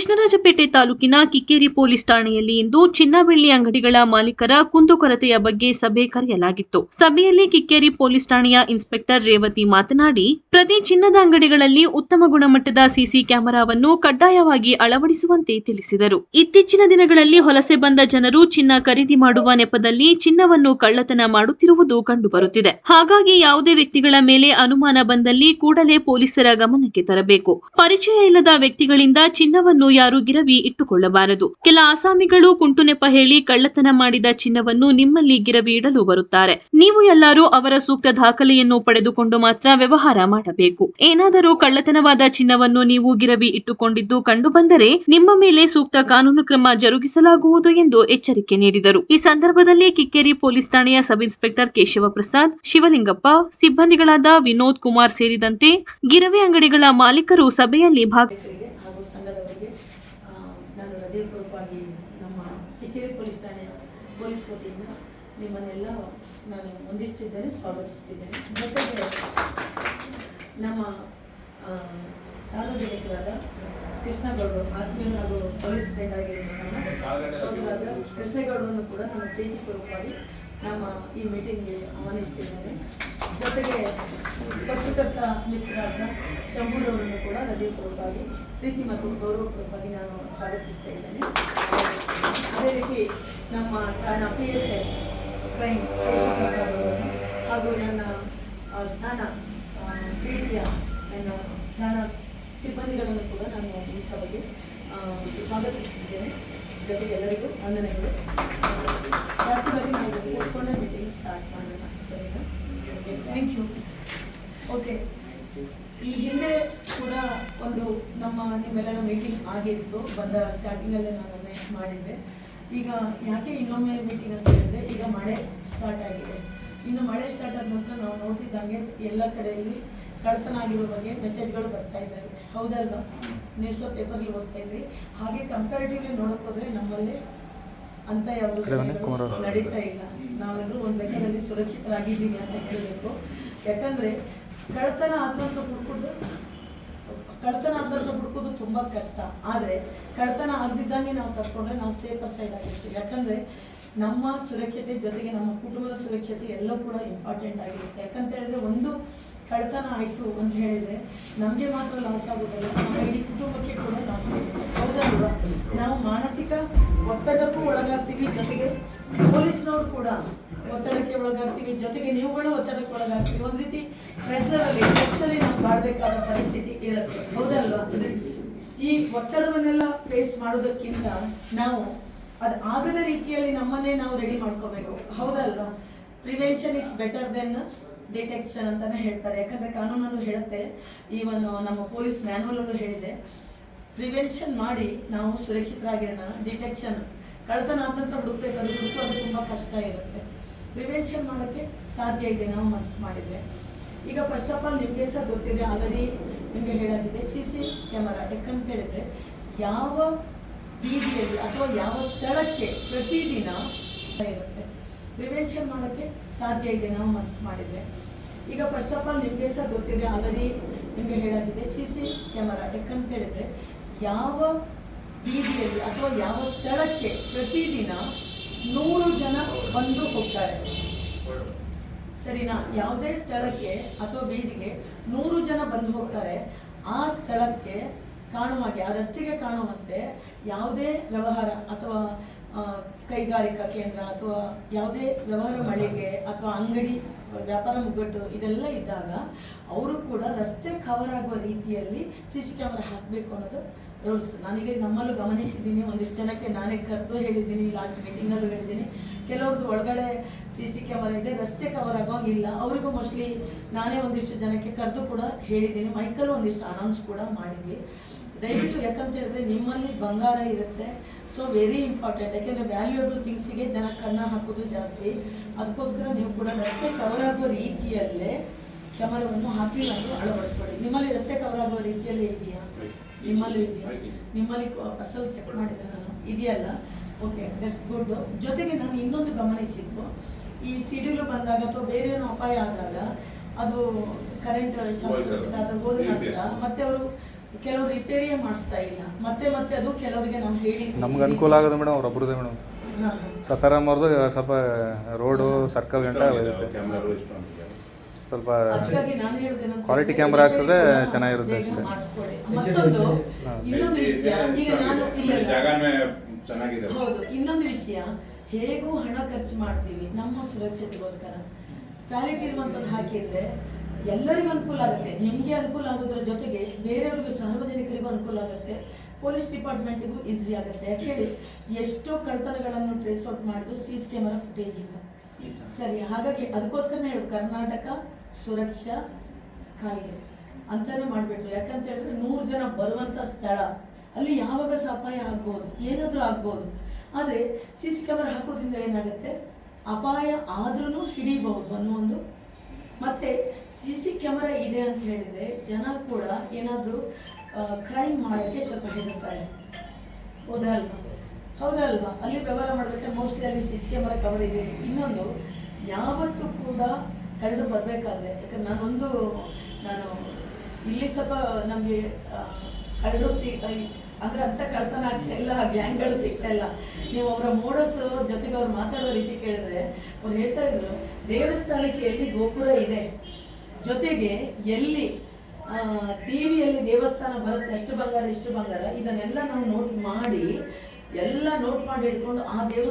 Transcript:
ಕೃಷ್ಣರಾಜಪೇಟೆ ತಾಲೂಕಿನ ಕಿಕ್ಕೇರಿ ಪೊಲೀಸ್ ಠಾಣೆಯಲ್ಲಿ ಇಂದು ಚಿನ್ನ ಬೆಳ್ಳಿ ಅಂಗಡಿಗಳ ಮಾಲೀಕರ ಕುಂದುಕೊರತೆಯ ಬಗ್ಗೆ ಸಭೆ ಕರೆಯಲಾಗಿತ್ತು. ಸಭೆಯಲ್ಲಿ ಕಿಕ್ಕೇರಿ ಪೊಲೀಸ್ ಠಾಣೆಯ ಇನ್ಸ್ಪೆಕ್ಟರ್ ರೇವತಿ ಮಾತನಾಡಿ, ಪ್ರತಿ ಚಿನ್ನದ ಅಂಗಡಿಗಳಲ್ಲಿ ಉತ್ತಮ ಗುಣಮಟ್ಟದ ಸಿಸಿ ಕ್ಯಾಮೆರಾವನ್ನು ಕಡ್ಡಾಯವಾಗಿ ಅಳವಡಿಸುವಂತೆ ತಿಳಿಸಿದರು. ಇತ್ತೀಚಿನ ದಿನಗಳಲ್ಲಿ ಹೊಲಸೆ ಬಂದ ಜನರು ಚಿನ್ನ ಖರೀದಿ ಮಾಡುವ ನೆಪದಲ್ಲಿ ಚಿನ್ನವನ್ನು ಕಳ್ಳತನ ಮಾಡುತ್ತಿರುವುದು ಕಂಡುಬರುತ್ತಿದೆ. ಹಾಗಾಗಿ ಯಾವುದೇ ವ್ಯಕ್ತಿಗಳ ಮೇಲೆ ಅನುಮಾನ ಬಂದಲ್ಲಿ ಕೂಡಲೇ ಪೊಲೀಸರ ಗಮನಕ್ಕೆ ತರಬೇಕು. ಪರಿಚಯ ಇಲ್ಲದ ವ್ಯಕ್ತಿಗಳಿಂದ ಚಿನ್ನವನ್ನು ಯಾರು ಗಿರವಿ ಇಟ್ಟುಕೊಳ್ಳಬಾರದು. ಕೆಲ ಆಸಾಮಿಗಳು ಕುಂಟು ನೆಪ ಹೇಳಿ ಕಳ್ಳತನ ಮಾಡಿದ ಚಿನ್ನವನ್ನು ನಿಮ್ಮಲ್ಲಿ ಗಿರವಿ ಇಡಲು ಬರುತ್ತಾರೆ. ನೀವು ಎಲ್ಲರೂ ಅವರ ಸೂಕ್ತ ದಾಖಲೆಯನ್ನು ಪಡೆದುಕೊಂಡು ಮಾತ್ರ ವ್ಯವಹಾರ ಮಾಡಬೇಕು. ಏನಾದರೂ ಕಳ್ಳತನವಾದ ಚಿನ್ನವನ್ನು ನೀವು ಗಿರವಿ ಇಟ್ಟುಕೊಂಡಿದ್ದು ಕಂಡುಬಂದರೆ ನಿಮ್ಮ ಮೇಲೆ ಸೂಕ್ತ ಕಾನೂನು ಕ್ರಮ ಜರುಗಿಸಲಾಗುವುದು ಎಂದು ಎಚ್ಚರಿಕೆ ನೀಡಿದರು. ಈ ಸಂದರ್ಭದಲ್ಲಿ ಕಿಕ್ಕೇರಿ ಪೊಲೀಸ್ ಠಾಣೆಯ ಸಬ್ ಇನ್ಸ್ಪೆಕ್ಟರ್ ಕೇಶವ ಪ್ರಸಾದ್ ಶಿವಲಿಂಗಪ್ಪ, ಸಿಬ್ಬಂದಿಗಳಾದ ವಿನೋದ್ ಕುಮಾರ್ ಸೇರಿದಂತೆ ಗಿರವಿ ಅಂಗಡಿಗಳ ಮಾಲೀಕರು ಸಭೆಯಲ್ಲಿ ಭಾಗ ನಾಗರಿಕರಿಗೆ ಹಾಗೂ ಸಂಘದವರಿಗೆ ಆ, ನಾನು ಹೃದಯಪೂರ್ವಕವಾಗಿ ನಮ್ಮ ಕಿಕ್ಕೇರಿ ಪೊಲೀಸ್ ಠಾಣೆಯ ಪೊಲೀಸ್ ವತಿಯಿಂದ ನಿಮ್ಮನ್ನೆಲ್ಲ ನಾನು ವಂದಿಸ್ತಿದ್ದೇನೆ ಸ್ವಾಗತಿಸ್ತಿದ್ದೇನೆ ಜೊತೆಗೆ ನಮ್ಮ ಸಾರ್ವಜನಿಕರಾದ ಕೃಷ್ಣಗೌಡರು ಆತ್ಮೀಯ ಹಾಗೂ ಪೊಲೀಸ್ ಕೃಷ್ಣಗೌಡರನ್ನು ಕೂಡ ನಾನು ಪ್ರೀತಿಪೂರ್ವಕವಾಗಿ ನಮ್ಮ ಈ ಮೀಟಿಂಗ್ಗೆ ಆಹ್ವಾನಿಸ್ತಿದ್ದೇನೆ ಜೊತೆಗೆ ಪತ್ರಕರ್ತ ಮಿತ್ರರಾದ ಶಂಭುರವರನ್ನು ಕೂಡ ಹೃದಯಪೂರ್ವಕವಾಗಿ, ಪ್ರೀತಿ ಮತ್ತು ಗೌರವಪೂರ್ವಕವಾಗಿ ನಾನು ಸ್ವಾಗತಿಸ್ತಾ ಇದ್ದೇನೆ. ಅದೇ ರೀತಿ ನಮ್ಮ ಪಿ ಎಸ್ ಐ ಅವರನ್ನು ಹಾಗೂ ನನ್ನ ಜ್ಞಾನ ಪ್ರೀತಿಯ ನನ್ನ ಜ್ಞಾನ ಸಿಬ್ಬಂದಿಗಳನ್ನು ಕೂಡ ನಾನು ಈ ಸಭೆಗೆ ಸ್ವಾಗತಿಸಿದ್ದೇನೆ ಜೊತೆಗೆ ಎಲ್ಲರಿಗೂ ವಂದನೆಗಳು. ಜಾಸ್ತಿಯಾಗಿ ನಾವು ಕೂತ್ಕೊಂಡೆ ಮೀಟಿಂಗ್ ಸ್ಟಾರ್ಟ್ ಮಾಡೋಣ. ಥ್ಯಾಂಕ್ ಯು ಓಕೆ ಈ ಹಿಂದೆ ಕೂಡ ಒಂದು ನಮ್ಮ ನಿಮ್ಮೆಲ್ಲರ ಮೀಟಿಂಗ್ ಆಗಿತ್ತು. ಬಂದ ಸ್ಟಾರ್ಟಿಂಗಲ್ಲೇ ನಾನು ಅನೌನ್ಸ್ ಮಾಡಿದ್ದೆ. ಈಗ ಯಾಕೆ ಇನ್ನೊಮ್ಮೆ ಮೀಟಿಂಗ್ ಅಂತ ಹೇಳಿದ್ರೆ ಈಗ ಮಳೆ ಸ್ಟಾರ್ಟ್ ಆಗಿದೆ. ಇನ್ನು ಮಳೆ ಸ್ಟಾರ್ಟ್ ಆದ ನಂತರ ನಾವು ನೋಡ್ತಿದ್ದಂಗೆ ಎಲ್ಲ ಕಡೆಯಲ್ಲಿ ಕಳ್ತನ ಆಗಿರೋ ಬಗ್ಗೆ ಮೆಸೇಜ್ಗಳು ಬರ್ತಾ ಇದ್ದಾವೆ. ಹೌದಲ್ವಾ? ನ್ಯೂಸ್ ಪೇಪರ್ಲಿ ಓದ್ತಾ ಇದ್ರಿ. ಹಾಗೆ ಕಂಪ್ಯಾರಿಟಿವ್ಲಿ ನೋಡಕ್ ಹೋದ್ರೆ ನಮ್ಮಲ್ಲಿ ಅಂತ ಯಾವುದು ನಡೀತಾ ಇಲ್ಲ. ನಾವೆಲ್ಲರೂ ಒಂದು ಲೆಕ್ಕದಲ್ಲಿ ಸುರಕ್ಷಿತರಾಗಿದ್ದೀವಿ ಅಂತ ಹೇಳಬೇಕು. ಯಾಕಂದ್ರೆ ಕಳ್ತನ ಆದ್ರಂತ ಹುಡ್ಕೋದು ಕಳ್ತನ ನಂತರ ಹುಡ್ಕೋದು ತುಂಬಾ ಕಷ್ಟ. ಆದ್ರೆ ಕಳ್ತನ ಆಗದಿದ್ದಂಗೆ ನಾವು ತಕ್ಕೊಂಡ್ರೆ ನಾವು ಸೇಫ್ ಸೈಡ್ ಆಗಿರ್ತೀವಿ. ಯಾಕಂದ್ರೆ ನಮ್ಮ ಸುರಕ್ಷತೆ ಜೊತೆಗೆ ನಮ್ಮ ಕುಟುಂಬದ ಸುರಕ್ಷತೆ ಎಲ್ಲ ಕೂಡ ಇಂಪಾರ್ಟೆಂಟ್ ಆಗಿರುತ್ತೆ. ಯಾಕಂತ ಹೇಳಿದ್ರೆ ಒಂದು ಕಳ್ತನ ಆಯಿತು ಅಂತ ಹೇಳಿದ್ರೆ ನಮಗೆ ಮಾತ್ರ ಲಾಸ್ ಆಗೋದಲ್ಲ ನಮ್ಮ ಇಡೀ ಕುಟುಂಬಕ್ಕೆ ಕೂಡ ಲಾಸ್ ಆಗುತ್ತೆ. ಹೌದಲ್ವಾ ನಾವು ಮಾನಸಿಕ ಒತ್ತಡಕ್ಕೂ ಒಳಗಾಗ್ತೀವಿ. ಜೊತೆಗೆ ಪೊಲೀಸ್ನವರು ಕೂಡ ಒತ್ತಡಕ್ಕೆ ಒಳಗಾಗ್ತೀವಿ. ಜೊತೆಗೆ ನೀವುಗಳು ಒತ್ತಡಕ್ಕೆ ಒಳಗಾಗ್ತೀವಿ ಒಂದ್ ರೀತಿ ಪ್ರೆಸರ್ ಅಲ್ಲಿ ಸ್ಟ್ರೆಸ್ ಅಲ್ಲಿ ನಾವು ಬಾಳ್ಬೇಕಾದ ಪರಿಸ್ಥಿತಿ ಇರುತ್ತೆ. ಹೌದಲ್ವಾ? ಈ ಒತ್ತಡವನ್ನೆಲ್ಲ ಫೇಸ್ ಮಾಡೋದಕ್ಕಿಂತ ನಾವು ಅದು ಆಗದ ರೀತಿಯಲ್ಲಿ ನಮ್ಮನ್ನೇ ನಾವು ರೆಡಿ ಮಾಡ್ಕೋಬೇಕು. ಹೌದಲ್ವಾ? Prevention is better then detection ಅಂತಾನೆ ಹೇಳ್ತಾರೆ. ಯಾಕಂದ್ರೆ ಕಾನೂನಲ್ಲೂ ಹೇಳುತ್ತೆ. ಈವನ್ ನಮ್ಮ ಪೊಲೀಸ್ ಮ್ಯಾನುವಲ್ ಹೇಳಿದೆ. ಪ್ರಿವೆನ್ಷನ್ ಮಾಡಿ ನಾವು ಸುರಕ್ಷಿತರಾಗಿರೋಣ. ಡಿಟೆಕ್ಷನ್ ಕಳ್ತನ ಆದ ನಂತರ ಹುಡುಕ್ಬೇಕಾದ್ರೆ ಹುಡುಕೋದು ತುಂಬ ಕಷ್ಟ ಇರುತ್ತೆ. ಪ್ರಿವೆನ್ಷನ್ ಮಾಡೋಕ್ಕೆ ಸಾಧ್ಯ ಇದೆ ನಾವು ಮನಸ್ಸು ಮಾಡಿದರೆ. ಈಗ ಫಸ್ಟ್ ಆಫ್ ಆಲ್ ನಿಮಗೆ ಸಹ ಗೊತ್ತಿದೆ ಆಲ್ರೆಡಿ ನಿಮಗೆ ಹೇಳೋದಿದೆ ಸಿ ಸಿ ಕ್ಯಾಮರಾ ಯಾಕಂತ ಹೇಳಿದ್ರೆ ಯಾವ ಬೀದಿಯಲ್ಲಿ ಅಥವಾ ಯಾವ ಸ್ಥಳಕ್ಕೆ ಪ್ರತಿದಿನ ಇರುತ್ತೆ. ಪ್ರಿವೆನ್ಷನ್ ಮಾಡೋಕ್ಕೆ ಸಾಧ್ಯ ಇದೆ ನಾವು ಮನಸ್ಸು ಮಾಡಿದರೆ. ಈಗ ಫಸ್ಟ್ ಆಫ್ ಆಲ್ ನಿಮಗೆ ಸಹ ಗೊತ್ತಿದೆ ಆಲ್ರೆಡಿ ನಿಮಗೆ ಹೇಳೋದಿದೆ ಸಿ ಸಿ ಕ್ಯಾಮರಾ ಯಾಕಂತ ಹೇಳಿದ್ರೆ ಯಾವ ಬೀದಿಯಲ್ಲಿ ಅಥವಾ ಯಾವ ಸ್ಥಳಕ್ಕೆ ಪ್ರತಿದಿನ ನೂರು ಜನ ಬಂದು ಹೋಗ್ತಾರೆ. ಸರಿನಾ? ಯಾವುದೇ ಸ್ಥಳಕ್ಕೆ ಅಥವಾ ಬೀದಿಗೆ ನೂರು ಜನ ಬಂದು ಹೋಗ್ತಾರೆ. ಆ ಸ್ಥಳಕ್ಕೆ ಕಾಣುವಾಗೆ ಆ ರಸ್ತೆಗೆ ಕಾಣುವಂತೆ ಯಾವುದೇ ವ್ಯವಹಾರ ಅಥವಾ ಕೈಗಾರಿಕಾ ಕೇಂದ್ರ ಅಥವಾ ಯಾವುದೇ ವ್ಯವಹಾರ ಮಳಿಗೆ ಅಥವಾ ಅಂಗಡಿ, ವ್ಯಾಪಾರ ಮುಗ್ಗಟ್ಟು ಇದೆಲ್ಲ ಇದ್ದಾಗ, ಅವರು ಕೂಡ ರಸ್ತೆ ಕವರ್ ಆಗುವ ರೀತಿಯಲ್ಲಿ ಸಿ ಸಿ ಕ್ಯಾಮರಾ ಹಾಕಬೇಕು ಅನ್ನೋದು ರೂಲ್ಸ್ ನನಗೆ ನಮ್ಮಲ್ಲೂ ಗಮನಿಸಿದ್ದೀನಿ, ಒಂದಿಷ್ಟು ಜನಕ್ಕೆ ನಾನೇ ಕರೆದು ಹೇಳಿದ್ದೀನಿ ಲಾಸ್ಟ್ ಮೀಟಿಂಗಲ್ಲೂ ಹೇಳಿದ್ದೀನಿ. ಕೆಲವ್ರದ್ದು ಒಳಗಡೆ ಸಿ ಸಿ ಕ್ಯಾಮರಾ ಇದೆ, ರಸ್ತೆ ಕವರ್ ಆಗೋಂಗಿಲ್ಲ. ಅವರಿಗೂ ಮೋಸ್ಟ್ಲಿ ನಾನೇ ಒಂದಿಷ್ಟು ಜನಕ್ಕೆ ಕರೆದು ಕೂಡ ಹೇಳಿದ್ದೀನಿ. ಮೈಕಲ್ಲೂ ಒಂದಿಷ್ಟು ಅನೌನ್ಸ್ ಕೂಡ ಮಾಡಿದ್ವಿ. ದಯವಿಟ್ಟು ಯಾಕಂತ ಹೇಳಿದ್ರೆ ನಿಮ್ಮಲ್ಲಿ ಬಂಗಾರ ಇರುತ್ತೆ. ಸೊ ವೆರಿ ಇಂಪಾರ್ಟೆಂಟ್ ಯಾಕೆಂದರೆ ವ್ಯಾಲ್ಯೂಯಬಲ್ ಥಿಂಗ್ಸಿಗೆ ಜನ ಕಣ್ಣ ಹಾಕೋದು ಜಾಸ್ತಿ. ಅದಕ್ಕೋಸ್ಕರ ನೀವು ಕೂಡ ರಸ್ತೆ ಕವರ್ ಆಗೋ ರೀತಿಯಲ್ಲೇ ಕ್ಯಾಮರಾವನ್ನು ಹಾಕಿ ನಾನು ಅಳವಡಿಸ್ಕೊಳ್ಳಿ. ನಿಮ್ಮಲ್ಲಿ ರಸ್ತೆ ಕವರ್ ಆಗೋ ರೀತಿಯಲ್ಲೇ ಇದೆಯಾ? ನಿಮ್ಮಲ್ಲೂ ಇದೆಯಾ? ನಿಮ್ಮಲ್ಲಿ ಅಸಲು ಚೆಕ್ ಮಾಡಿದೆ ನಾನು? ಇದೆಯಲ್ಲ? ಓಕೆ ದಟ್ಸ್ ಗುಡ್ ಜೊತೆಗೆ ನಾನು ಇನ್ನೊಂದು ಗಮನಿಸಿದ್ದು ಈ ಸಿಡಿಲು ಬಂದಾಗ ಅಥವಾ ಬೇರೆ ಏನೋ ಅಪಾಯ ಆದಾಗ ಅದು ಕರೆಂಟ್ ಹೋದ ನಂತರ ಮತ್ತೆ ಅವರು ಕೆಲವರು ರಿಪೇರಿಯೇ ಮಾಡಿಸ್ತಾ ಇಲ್ಲ. ಮತ್ತೆ ಮತ್ತೆ ಅದು ಕೆಲವರಿಗೆ ನಾವು ಹೇಳಿ ನಮ್ಗೆ ಅನುಕೂಲ ಆಗೋದು ಮೇಡಮ್ ಅವ್ರು ಒಬ್ರದೇ ಮೇಡಮ್. ಸತಾರಾಮ್ ಅವ್ರದ್ದು ಸ್ವಲ್ಪ ರೋಡು ಸರ್ಕಲ್ ಗಂಟ ಸ್ವಲ್ಪ ಕ್ವಾಲಿಟಿ ಕ್ಯಾಮ್ರಾ ಹಾಕ್ಸಿದ್ರೆ ಚೆನ್ನಾಗಿರುತ್ತೆ ಅಷ್ಟೇ. ಮತ್ತೊಂದು ಇನ್ನೊಂದು ವಿಷಯ. ಈಗ ನಾನು. ಚೆನ್ನಾಗಿದೆ. ಹೌದು ಇನ್ನೊಂದು ವಿಷಯ. ಹೇಗೂ ಹಣ ಖರ್ಚು ಮಾಡ್ತೀವಿ ನಮ್ಮ ಸುರಕ್ಷತೆಗೋಸ್ಕರ. ಕ್ವಾಲಿಟಿ ಇರುವಂಥದ್ದು ಹಾಕಿದ್ರೆ ಎಲ್ಲರಿಗೂ ಅನುಕೂಲ ಆಗುತ್ತೆ. ನಿಮಗೆ ಅನುಕೂಲ ಆಗೋದ್ರ ಜೊತೆಗೆ ಬೇರೆಯವ್ರಿಗೂ ಸಾರ್ವಜನಿಕರಿಗೂ ಅನುಕೂಲ ಆಗುತ್ತೆ. ಪೊಲೀಸ್ ಡಿಪಾರ್ಟ್ಮೆಂಟ್ಗೂ ಈಸಿ ಆಗುತ್ತೆ. ಯಾಕೆ ಹೇಳಿ ಎಷ್ಟೋ ಕಳ್ತನಗಳನ್ನು ಟ್ರೇಸ್ ಔಟ್ ಮಾಡೋದು ಸಿ ಸಿ ಕ್ಯಾಮರಾ ಫುಟೇಜ್ ಇಲ್ಲ ಸರಿ ಹಾಗಾಗಿ ಅದಕ್ಕೋಸ್ಕರ ಹೇಳು ಕರ್ನಾಟಕ ಸುರಕ್ಷಾ ಕಾಯ್ದೆ. ಅಂತಾನೆ ಮಾಡಬೇಕು. ಯಾಕಂತ ಹೇಳಿದ್ರೆ ನೂರು ಜನ ಬರುವಂಥ ಸ್ಥಳ. ಅಲ್ಲಿ ಯಾವಾಗ ಸಹ ಅಪಾಯ ಆಗ್ಬೋದು? ಏನಾದರೂ ಆಗ್ಬೋದು. ಆದರೆ ಸಿ ಸಿ ಕ್ಯಾಮರಾ ಹಾಕೋದ್ರಿಂದ ಏನಾಗುತ್ತೆ? ಅಪಾಯ ಆದ್ರೂ ಹಿಡಿಬಹುದು ಅನ್ನೋ ಒಂದು. ಮತ್ತೆ ಸಿ ಸಿ ಕ್ಯಾಮರಾ ಇದೆ ಅಂತ ಹೇಳಿದ್ರೆ ಜನ ಕೂಡ ಏನಾದರೂ ಕ್ರೈಮ್ ಮಾಡೋಕ್ಕೆ ಸ್ವಲ್ಪ ಹೆದರ್ತಾರೆ. ಹೌದಲ್ವಾ ಹೌದಲ್ವಾ ಅಲ್ಲಿ ವ್ಯವಹಾರ ಮಾಡಬೇಕಾದ್ರೆ ಮೋಸ್ಟ್ಲಿ ಅಲ್ಲಿ ಸಿ ಸಿ ಕ್ಯಾಮರಾ ಕವರ್ ಇದೆ. ಇನ್ನೊಂದು, ಯಾವತ್ತೂ ಕೂಡ ಕಳ್ಳರು ಬರಬೇಕಾದ್ರೆ, ಯಾಕಂದ್ರೆ ನಾನೊಂದು, ನಾನು ಇಲ್ಲಿ ಸ್ವಲ್ಪ ನಮಗೆ ಕಳೆದು ಸಿ ಅಂದ್ರೆ ಅಂತ ಕಳ್ತನ ಎಲ್ಲ, ಗ್ಯಾಂಗ್ಗಳು ಸಿಗ್ತಾ ನೀವು ಅವರ ಮೋಡಸ್ ಜೊತೆಗೆ ಅವ್ರು ಮಾತಾಡೋ ರೀತಿ ಕೇಳಿದ್ರೆ, ಅವ್ರು ಹೇಳ್ತಾ ಇದ್ರು, ದೇವಸ್ಥಾನಕ್ಕೆ ಎಲ್ಲಿ ಗೋಪುರ ಇದೆ? ಜೊತೆಗೆ ಎಲ್ಲಿ ಟಿವಿಯಲ್ಲಿ ದೇವಸ್ಥಾನ ಬರುತ್ತೆ ಎಷ್ಟು ಬಂಗಾರ ಎಷ್ಟು ಬಂಗಾರ, ಇದನ್ನೆಲ್ಲ ನಾವು ನೋಟ್ ಮಾಡಿ, ಎಲ್ಲ ನೋಟ್ ಮಾಡಿ ಇಟ್ಕೊಂಡು ಆ ದೇವಸ್ಥಾನ